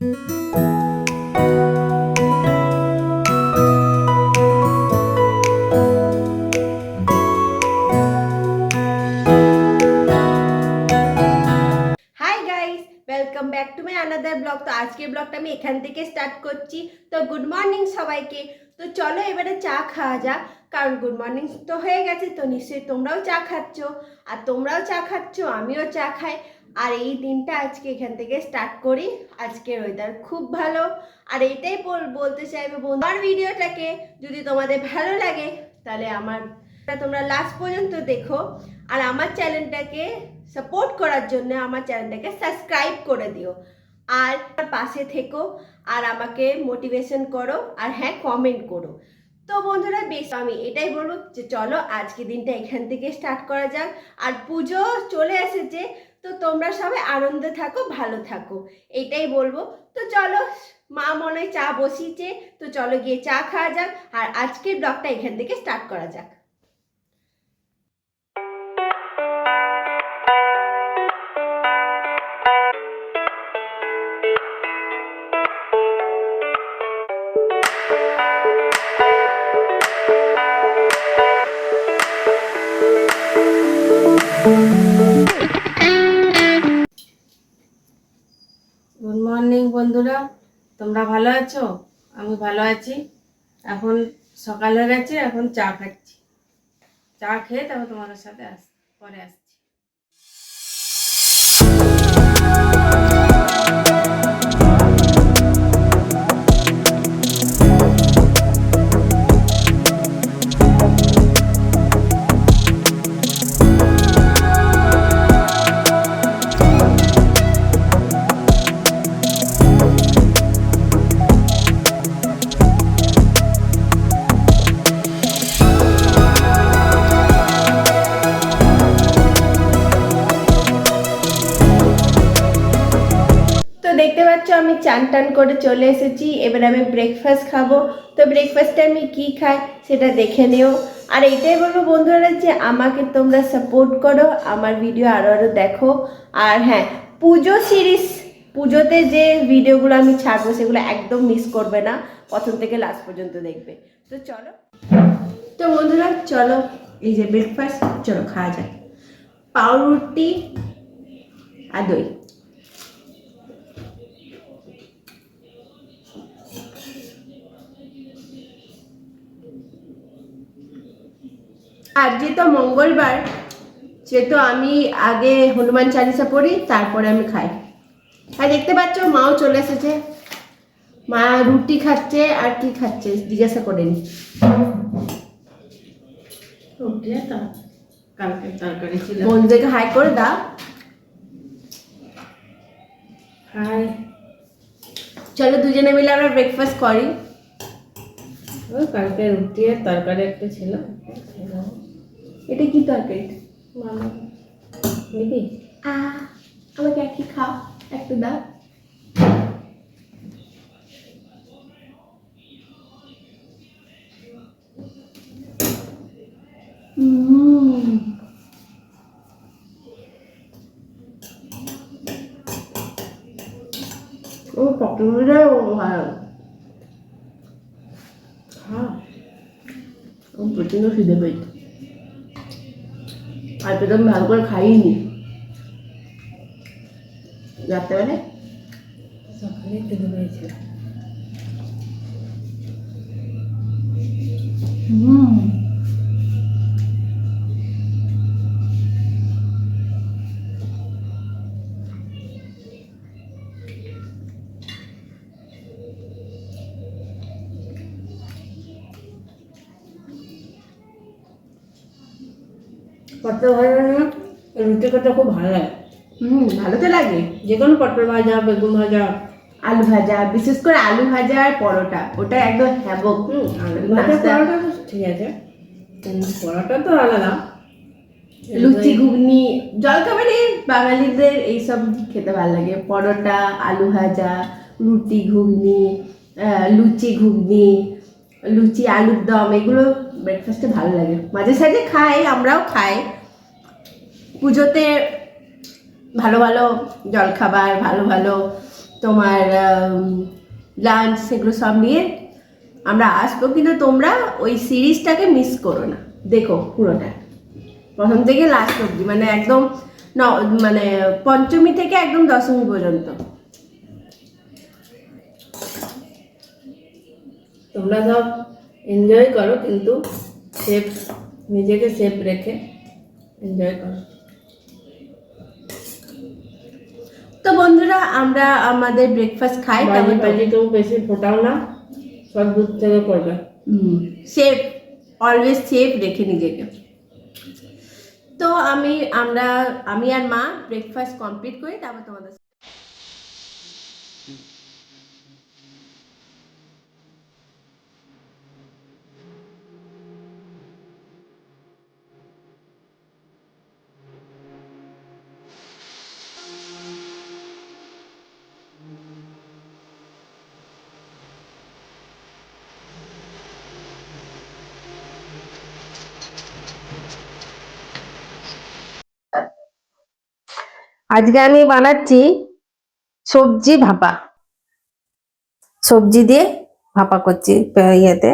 Hi guys welcome back to my another vlog তো আজকের ব্লগটা আমি এখান থেকে স্টার্ট করছি। তো গুড মর্নিং সবাইকে। তো চলো এবারে চা খাওয়া যাক, কারণ গুড মর্নিং তো হয়ে গেছে, তো নিশ্চয়ই তোমরাও চা খাচ্ছ। আর তোমরাও চা খাচ্ছ, আমিও চা খাই। আর এই দিনটা আজকে এখান থেকে স্টার্ট করি। আজকের ওয়েদার খুব ভালো। আর এটাই বল- বলতে চাইব আমার ভিডিওটাকে যদি তোমাদের ভালো লাগে, তাহলে আমার তোমরা লাস্ট পর্যন্ত দেখো। আর আমার চ্যানেলটাকে সাপোর্ট করার জন্য আমার চ্যানেলটাকে সাবস্ক্রাইব করে দিও। আর পাশে থেকো আর আমাকে মোটিভেশন করো আর হ্যাঁ কমেন্ট করো। তো বন্ধুরা, বেশ, আমি এটাই বলব যে চলো আজকে দিনটা এখান থেকে স্টার্ট করা যাক। আর পুজো চলে এসেছে, তো তোমরা সবাই আনন্দে থাকো, ভালো থাকো, এটাই বলব। তো চলো, মা মনে চা বসিয়েছে, তো চলো গিয়ে চা খাওয়া যাক। আর আজকের ব্লগটা এখান থেকে স্টার্ট করা যাক। গুড মর্নিং বন্ধুরা। তোমরা ভালো আছো? আমি ভালো আছি। এখন সকাল হয়ে গেছে, এখন চা খাচ্ছি। চা খেয়ে তারপর তোমাদের সাথে আস, পরে আসছি। পাচ্ছ আমি চান টান করে চলে এসেছি। এবার আমি ব্রেকফাস্ট খাব। তো ব্রেকফাস্টে আমি কি খাই সেটা দেখে নিও। আর এটাই বলব বন্ধুরা যে আমাকে তোমরা সাপোর্ট করো, আমার ভিডিও আরও আরও দেখো। আর হ্যাঁ পুজো সিরিজ পুজোতে যে ভিডিওগুলো আমি ছাড়বো সেগুলো একদম মিস করবে না। প্রথম থেকে লাস্ট পর্যন্ত দেখবে। তো চলো। তো বন্ধুরা, চলো। এই যে ব্রেকফাস্ট চলো খাওয়া যাক। পাউরুটি আর দই। আর যেহেতু মঙ্গলবার যেহেতু আমি আগে হনুমান চালিসা পড়ি তারপরে আমি খাই। আর দেখতে পাচ্ছ মাও চলে এসেছে। মা রুটি খাচ্ছে আর কি খাচ্ছে জিজ্ঞাসা করেনি রুটি আর তা- তরকারি বন্ধুদেরকে হাই করে দাও। হাই। চলো দুজনে মিলে আমরা ব্রেকফাস্ট করি। কালকে রুটি আর তরকারি একটা ছিল। এটা কি তরকারি? নিবি আ আমাকে একই খাও একটু দাও। ও পটলটাও ভালো হ্যাঁ। ও প্রচণ্ড খিদে পেয়েছে। আর তো আমি ভালো করে খাইনি। রাত্রেবেলায়? সকালে খেতে পেয়েছিল খেতে খুব ভালো লাগে। হুম ভালো তো লাগে। যে কোনো পটল ভাজা বেগুন ভাজা। আলু ভাজা বিশেষ করে আলু ভাজা আর পরোটা। ওটা একদম হ্যাবক হুম আলু ভাজা পরোটা তো ঠিক আছে। পরোটা তো আলাদা। লুচি ঘুগনি জলখাবারে বাঙালিদের এইসব খেতে ভালো লাগে। পরোটা আলু ভাজা রুটি ঘুগনি লুচি ঘুগনি লুচি আলুর দম এগুলো ব্রেকফাস্টে ভালো লাগে। মাঝে সাঝে খাই আমরাও খাই। পুজোতে ভালো ভালো জলখাবার, ভালো ভালো তোমার লাঞ্চ সেগুলো সব নিয়ে আমরা আসব, কিন্তু তোমরা ওই সিরিজটাকে মিস করো না। দেখো পুরোটা। প্রথম থেকে লাস্ট অবধি মানে একদম ন মানে পঞ্চমী থেকে একদম দশমী পর্যন্ত। তোমরা সব এনজয় করো, কিন্তু সেফ নিজেকে সেফ রেখে এনজয় করো। তো বন্ধুরা আমরা আমাদের ব্রেকফাস্ট খাই তারপর বাজি তো বেশি ফোটাও না সব দুধ থেকে করবে। সেফ অলওয়েজ সেফ রেখে নিজেকে। তো আমি আমরা আমি আর মা ব্রেকফাস্ট কমপ্লিট করি তারপর তোমাদের আজকে আমি বানাচ্ছি সবজি ভাপা। সবজি দিয়ে ভাপা করছি ইয়েতে।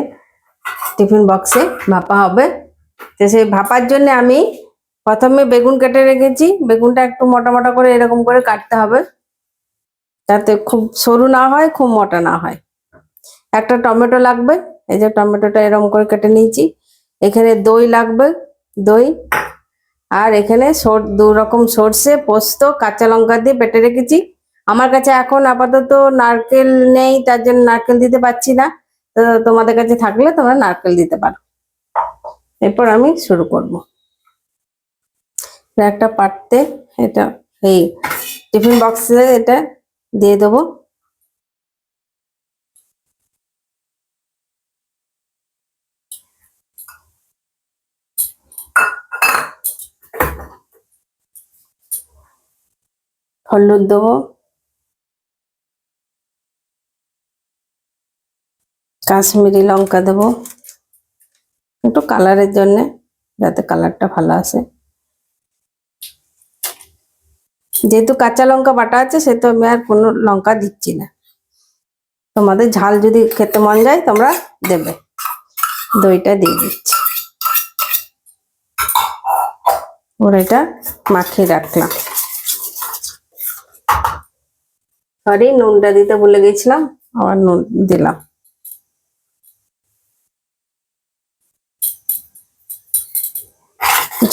টিফিন বক্সে ভাপা হবে। তো সেই ভাপার জন্য আমি প্রথমে বেগুন কেটে রেখেছি। বেগুনটা একটু মোটা মোটা করে এরকম করে কাটতে হবে। যাতে খুব সরু না হয়, খুব মোটা না হয়। একটা টমেটো লাগবে। এই যে টমেটোটা এরকম করে কেটে নিয়েছি। এখানে দই লাগবে। দই আর এখানে দু রকম সর্ষে, পোস্ত, কাঁচা লঙ্কা দিয়ে বেটে রেখেছি। আমার কাছে এখন আপাতত নারকেল নেই, তার জন্য নারকেল দিতে পারছি না। তো তোমাদের কাছে থাকলে তোমরা নারকেল দিতে পারো। এরপর আমি শুরু করব। একটা পাত্রে, এটা এই টিফিন বক্সে এটা দিয়ে দেবো। হলুদ দেবো। কাশ্মীরি লঙ্কা দেবো। একটু কালারের জন্য, যাতে কালারটা ভালো আসে। যেহেতু কাঁচা লঙ্কা বাটা আছে সেহেতু আমি আর কোনো লঙ্কা দিচ্ছি না। তোমাদের ঝাল যদি খেতে মন যায়, তোমরা দেবে। দইটা দিয়ে দিচ্ছি। ওর এটা মাখিয়ে রাখলাম। সরি নুনটা দিতে ভুলে গেছিলাম। আবার নুন দিলাম।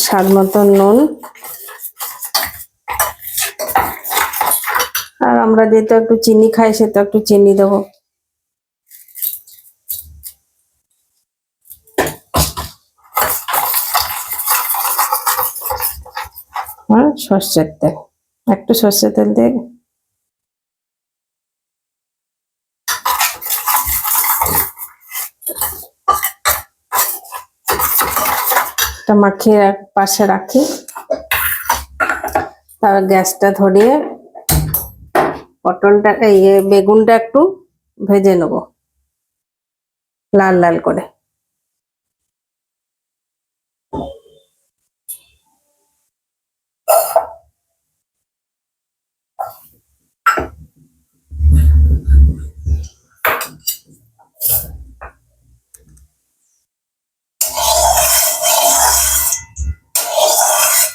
স্বাদ মতো নুন। আর আমরা যেহেতু একটু চিনি খাই সে তো একটু চিনি দেবো। আর সর্ষের তেল। একটু সর্ষের তেল দিয়ে মাখিয়ে পাশে রাখি। তারপর গ্যাসটা ধরিয়ে পটলটা, এই বেগুনটা একটু ভেজে নেব। লাল লাল করে।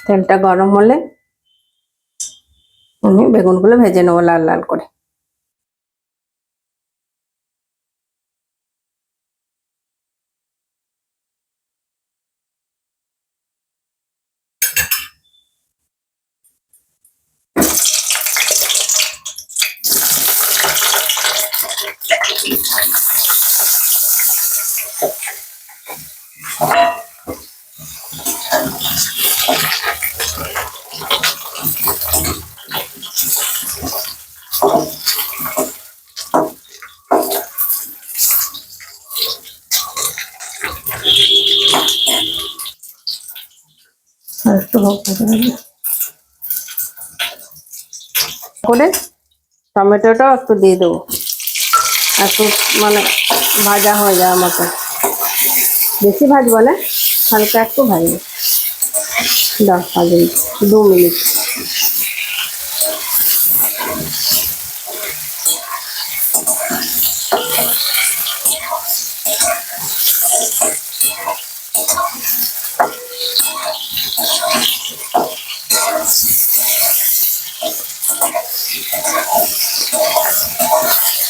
তেলটা গরম হলে আমি বেগুনগুলো ভেজে নেব লাল লাল করে। একটু হোক করে টমেটোটাও একটু দিয়ে দেবো। একটু মানে ভাজা হয়ে যাওয়ার মতো। বেশি ভাজবো না, হালকা একটু ভাজবো। দশ পাঁচ দু মিনিট।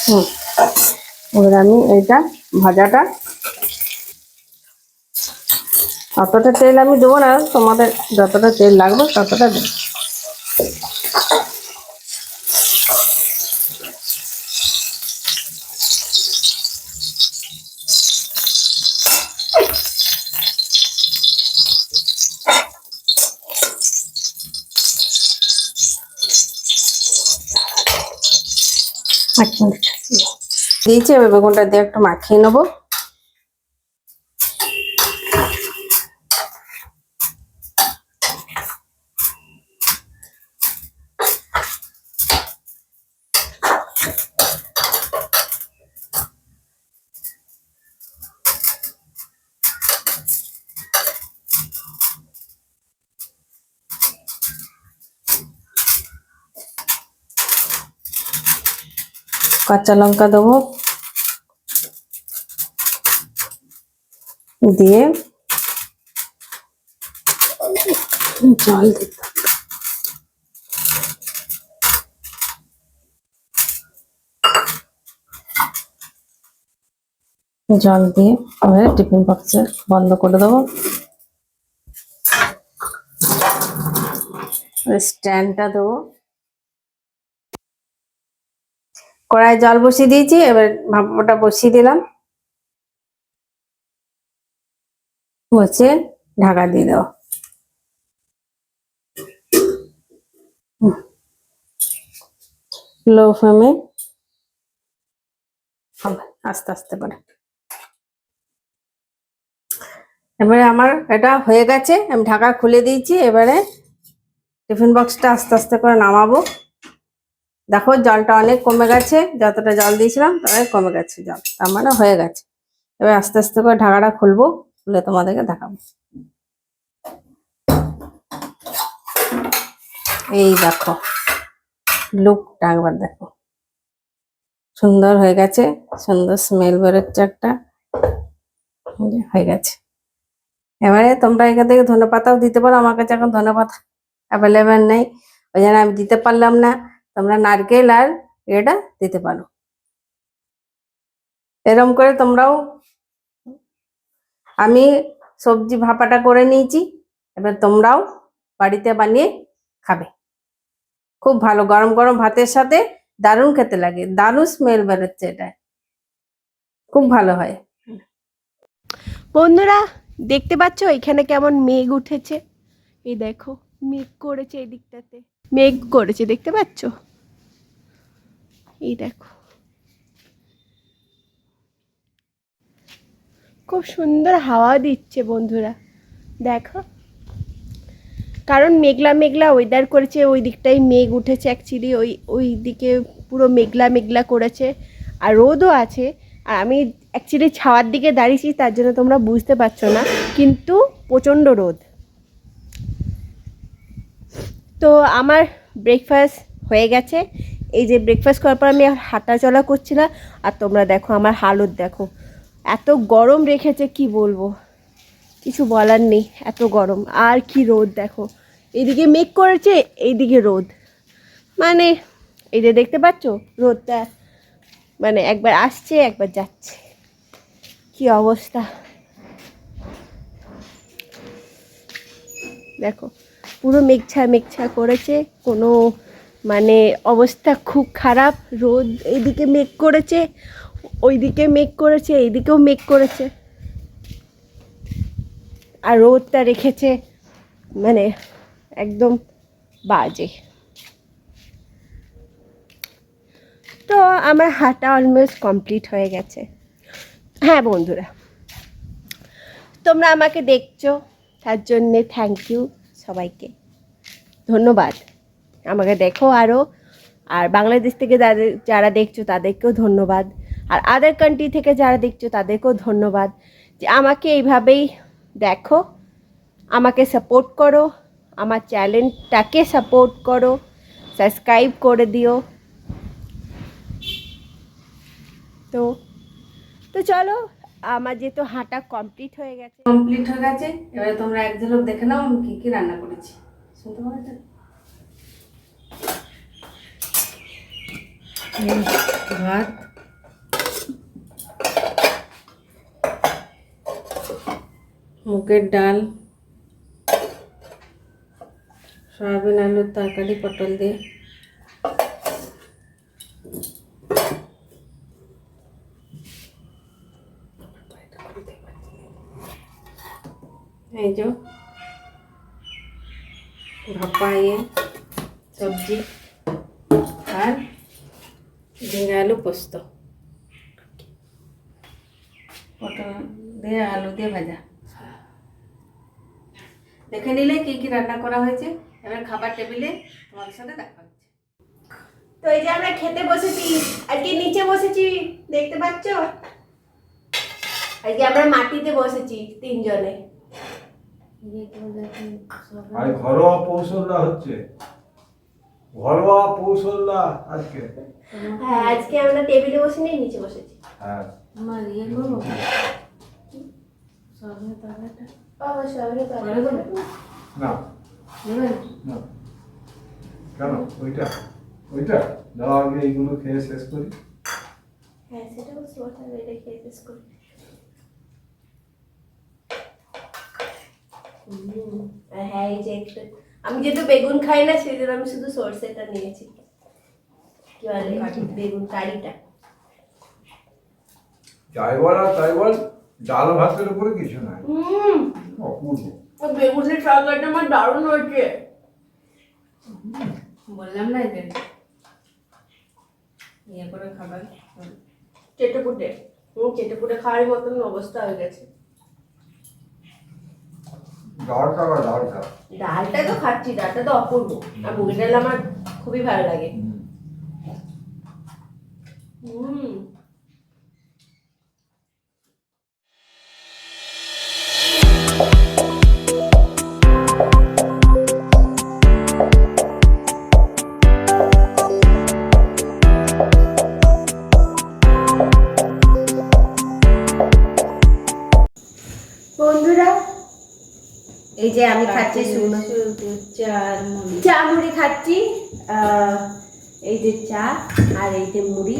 হুম। এবার আমি এইটা ভাজাটা। অতটা তেল আমি দেবো না, তোমাদের যতটা তেল লাগবে ততটা দেবো এক মিনিট দিয়েছি এবার বেগুনটা দিয়ে একটু মাখিয়ে নেব। কাঁচা লঙ্কা দেবো দিয়ে জল দিতে জল দিয়ে এবারে টিফিন বক্সে বন্ধ করে দেবো। স্ট্যান্ডটা দেবো। কড়াই জল বসিয়ে দিয়েছি, এবার ভাপাটা বসিয়ে দিলাম। বসে ঢাকা দিয়ে দেবো লো ফ্লেমে। হবে আস্তে আস্তে করে। এবারে আমার এটা হয়ে গেছে আমি ঢাকা খুলে দিয়েছি এবারে টিফিন বক্সটা আস্তে আস্তে করে নামাবো। দেখো জলটা অনেক কমে গেছে যতটা জল দিয়েছিলাম ততটাই কমে গেছে জল তার মানে হয়ে গেছে। এবার আস্তে আস্তে করে ঢাকাটা খুলবো। খুলে তোমাদেরকে দেখাবো। এই দেখো লুকটা একবার দেখো। সুন্দর হয়ে গেছে, সুন্দর স্মেল বেরোচ্ছে একটা। হয়ে গেছে। এবারে তোমরা এখান থেকে ধনে পাতাও দিতে পারো, আমার কাছে এখন ধনে পাতা অ্যাভেলেবেল নেই। ওই জন্য আমি দিতে পারলাম না, তোমরা নারকেল আর এটা দিতে পারো। এরম করে তোমরাও আমি সবজি ভাপাটা করে নিয়েছি, এবার তোমরাও বাড়িতে বানিয়ে খাবে। খুব ভালো গরম গরম ভাতের সাথে দারুণ খেতে লাগে, দারুণ স্মেল বেরোচ্ছে এটা খুব ভালো হয়। বন্ধুরা, দেখতে পাচ্ছ এখানে কেমন মেঘ উঠেছে? এই দেখো, মেঘ করেছে এই দিকটাতে। মেঘ করেছে, দেখতে পাচ্ছ? এই দেখো। খুব সুন্দর হাওয়া দিচ্ছে বন্ধুরা। দেখো। কারণ মেঘলা মেঘলা ওয়েদার করেছে, ওই দিকটাই মেঘ উঠেছে অ্যাকচুয়ালি ওই ওই দিকে পুরো মেঘলা মেঘলা করেছে আর রোদও আছে। আর আমি অ্যাকচুয়ালি ছাওয়ার দিকে দাঁড়িয়েছি, তার জন্য তোমরা বুঝতে পারছ না, কিন্তু প্রচণ্ড রোদ। তো আমার ব্রেকফাস্ট হয়ে গেছে। এই যে ব্রেকফাস্ট করার পর আমি হাঁটা চলা করছিলাম আর তোমরা দেখো, আমার হালত দেখো। এত গরম রেখেছে, কি বলব? কিছু বলার নেই, এত গরম। আর কি রোদ, দেখো। এইদিকে মেঘ করেছে, এইদিকে রোদ। মানে এই যে দেখতে পাচ্ছ, রোদটা মানে একবার আসছে, একবার যাচ্ছে। কি অবস্থা? দেখো, পুরো মেঘছা মেঘছা করেছে। কোনো মানে অবস্থা খুব খারাপ। রোদ এইদিকে মেঘ করেছে। ওইদিকে মেঘ করেছে, এইদিকেও মেঘ করেছে। আর রোদটা রেখেছে মানে একদম বাজে। তো আমার হাঁটা অলমোস্ট কমপ্লিট হয়ে গেছে। হ্যাঁ বন্ধুরা, তোমরা আমাকে দেখছ, তার জন্যে থ্যাংক ইউ সবাইকে। ধন্যবাদ। আমাকে দেখো আরও আর বাংলাদেশ থেকে যাদের যারা দেখছ, তাদেরকেও ধন্যবাদ। আর আদার কান্ট্রি থেকে যারা দেখছ তাদেরকেও ধন্যবাদ যে আমাকে এইভাবেই দেখো আমাকে সাপোর্ট করো আমার চ্যানেলটাকে সাপোর্ট করো সাবস্ক্রাইব করে দিও। তো তো চলো আমার যেহেতু হাঁটা কমপ্লিট হয়ে গেছে। কমপ্লিট হয়ে গেছে এবারে তোমরা এক ঝলক দেখে নাও আমি কি কি রান্না করেছি। শুনতে পাচ্ছ ভাত মুগের ডাল, সয়াবিন আলুর তরকারি, পটল দিয়ে। এই যে ভাপা ইয়ে সবজি আর ঝিঙে আলু পোস্ত। পটল দিয়ে আলু দিয়ে ভাজা। দেখে নিলে কি কি রান্না করা হয়েছে। এবার খাবার টেবিলে তোমাদের সাথে দেখা হচ্ছে। তো এই যে আমরা খেতে বসেছি আজকে নিচে বসেছি দেখতে পাচ্ছ? আজকে আমরা মাটিতে বসেছি তিনজনে। আর ঘরোয়া হচ্ছে? ঘরোয়া আজকে? হ্যাঁ আজকে আমরা টেবিলে বসে নিয়ে নিচে বসেছি। হ্যাঁ। আমার ইয়ে করব সবে তরকারিটা? অবশ্যই আমি তো? পরে বলব? না। নেবেন না। কেন? ওইটা? ওইটা? দাও আগে এইগুলো খেয়ে শেষ করি। হ্যাঁ সেটা বুঝতে পারতাম এটা খেয়ে শেষ করি। হ্যাঁ এই যে আমি যেহেতু বেগুন খাই না সেই জন্য আমি শুধু সর্ষেটা নিয়েছি। কি বলে? বেগুন কারিটা। যাই বল আর তাই বল ডাল ভাতের উপরে কিছু নাই। অপূর্ব। বেগুনের তরকারিটা আমার দারুণ হয়েছে। বললাম না এদের। ইয়ে করে খাবার। চেটে পুটে। চেটে পুটে খাওয়ার মতন অবস্থা হয়ে গেছে। ডালটা বা ডালটা? ডালটা তো খাচ্ছি ডালটা তো অপূর্ব। আর মুগের ডাল আমার খুবই ভালো লাগে। হুম। যে আমি খাচ্ছি শুকনো চা মুড়ি। খাচ্ছি এই যে চা আর এই যে মুড়ি।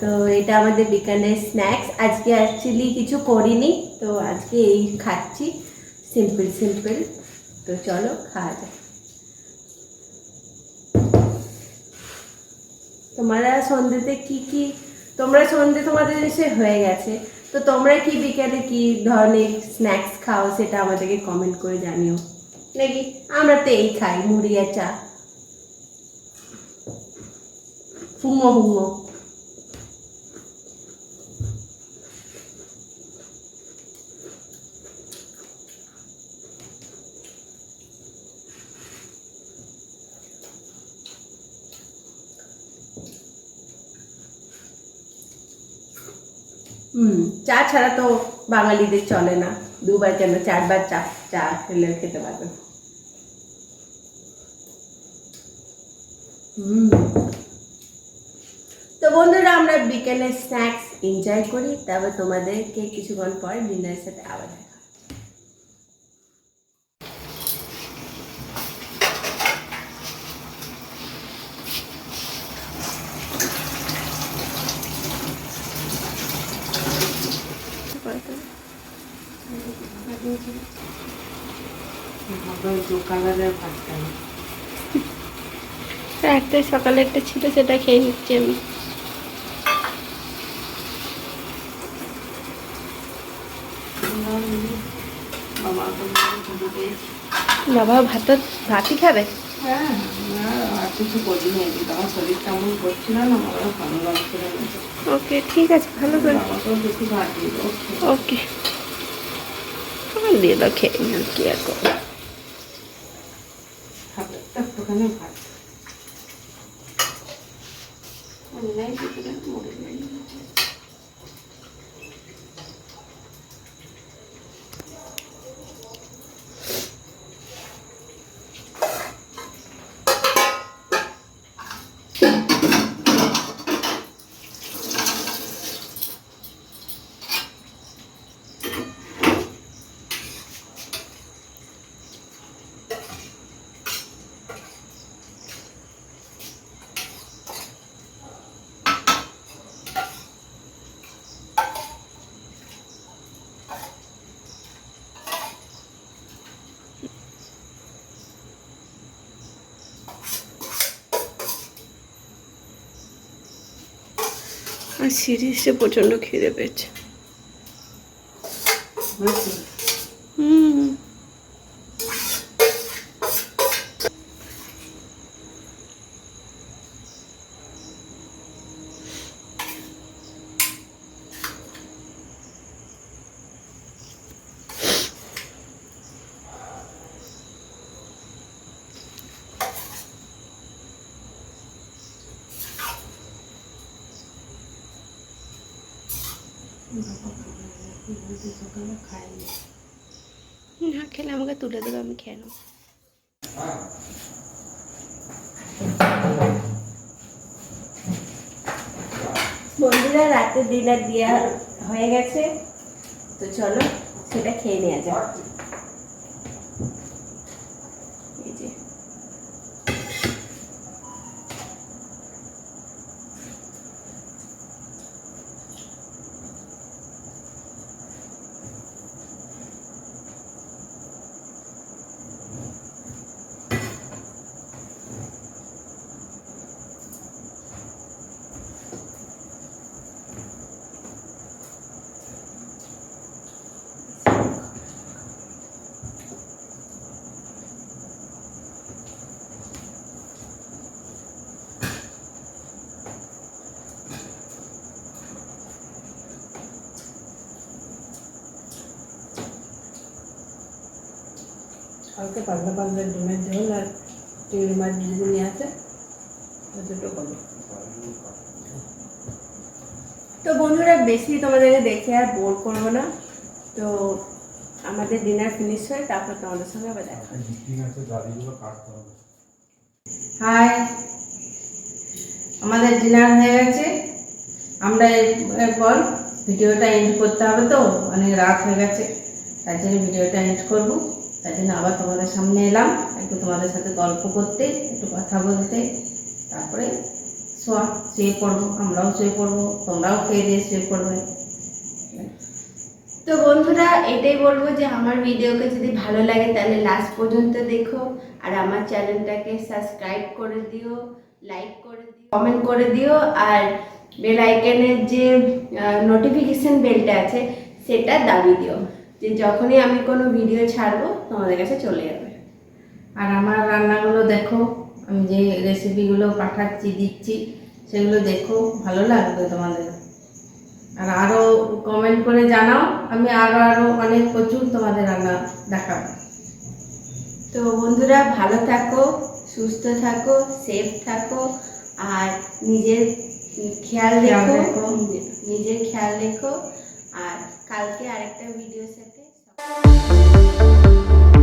তো এটা আমাদের বিকানের স্ন্যাক্স আজকে অ্যাকচুয়ালি কিছু করিনি তো আজকে এই খাচ্ছি। সিম্পল সিম্পল তো চলো খাওয়া যাক। তোমরা সন্ধ্যেতে কি কি তোমরা সন্ধ্যে তোমাদের এসে হয়ে গেছে। তো তোমরা কি বিকেলে কি ধরনের স্ন্যাক্স খাও সেটা আমাদেরকে কমেন্ট করে জানিও। নাকি আমরা তো এই খাই, মুড়ি আর চা। হুমো হুমো হুম, চা ছাড়া তো বাঙালিদের চলে না। দুবার কেন? চারবার চা চা খেলে খেতে পারবে। হুম। তো বন্ধুরা, আমরা বিকেলে স্ন্যাক্স এনজয় করি তারপর তোমাদেরকে কিছুক্ষণ পর ডিনারের সাথে আবার দেখা একটা সকালে একটা ছিল সেটা খেয়ে নিচ্ছি আমি। বাবা ভাত ভাতই খাবে? হ্যাঁ আর কিছু করিনি কিন্তু আমার শরীর করছিল না আমার ভালো লাগছিল ওকে ঠিক আছে ভালো করে ওকে। দিয়ে দাও খেয়ে নিও কি আর করব 很厉害。আর সিরিজে প্রচণ্ড খিদে পেয়েছে। না খেলে আমাকে তুলে দেবে, আমি খেয়ে নেব। বন্ধুরা রাতে ডিনার দেওয়া হয়ে গেছে। তো চলো, সেটা খেয়ে নেওয়া যাক এই যে কালকে পাতলা পাতলা ডিমের ঝোল আর চিংড়ি মাছ যেগুলি আছে দুটো করব তো বন্ধুরা বেশি তোমাদেরকে দেখে আর বোর করব না। তো আমাদের ডিনার ফিনিশ হয় তারপর তোমাদের সঙ্গে আবার দেখা হাই আমাদের ডিনার হয়ে গেছে। আমরা এর- এরপর ভিডিওটা এন্ড করতে হবে তো অনেক রাত হয়ে গেছে। তার জন্য ভিডিওটা এন্ড করব। তার জন্য আবার তোমাদের সামনে এলাম। একটু তোমাদের সাথে গল্প করতে, একটু কথা বলতে, তারপরে শোয়া, শুয়ে পড়ব, আমরাও শুয়ে পড়ব, তোমরাও খেয়ে দিয়ে শুয়ে পড়বে। তো বন্ধুরা, এটাই বলব যে আমার ভিডিওকে যদি ভালো লাগে তাহলে লাস্ট পর্যন্ত দেখো। আর আমার চ্যানেলটাকে সাবস্ক্রাইব করে দিও লাইক করে দিও কমেন্ট করে দিও। আর বেল আইকনের যে নোটিফিকেশন বেলটা আছে, সেটা দাবি দিও যে যখনই আমি কোনো ভিডিও ছাড়বো তোমাদের কাছে চলে যাবে। আর আমার রান্নাগুলো দেখো আমি যে রেসিপিগুলো পাঠাচ্ছি দিচ্ছি সেগুলো দেখো ভালো লাগবে তোমাদের। আর আরও কমেন্ট করে জানাও আমি আরও আরও অনেক প্রচুর তোমাদের রান্না দেখাবো। তো বন্ধুরা ভালো থাকো সুস্থ থাকো সেফ থাকো আর নিজের খেয়াল রেখো। নিজের খেয়াল রেখো। আর কালকে আরেকটা ভিডিওর うん。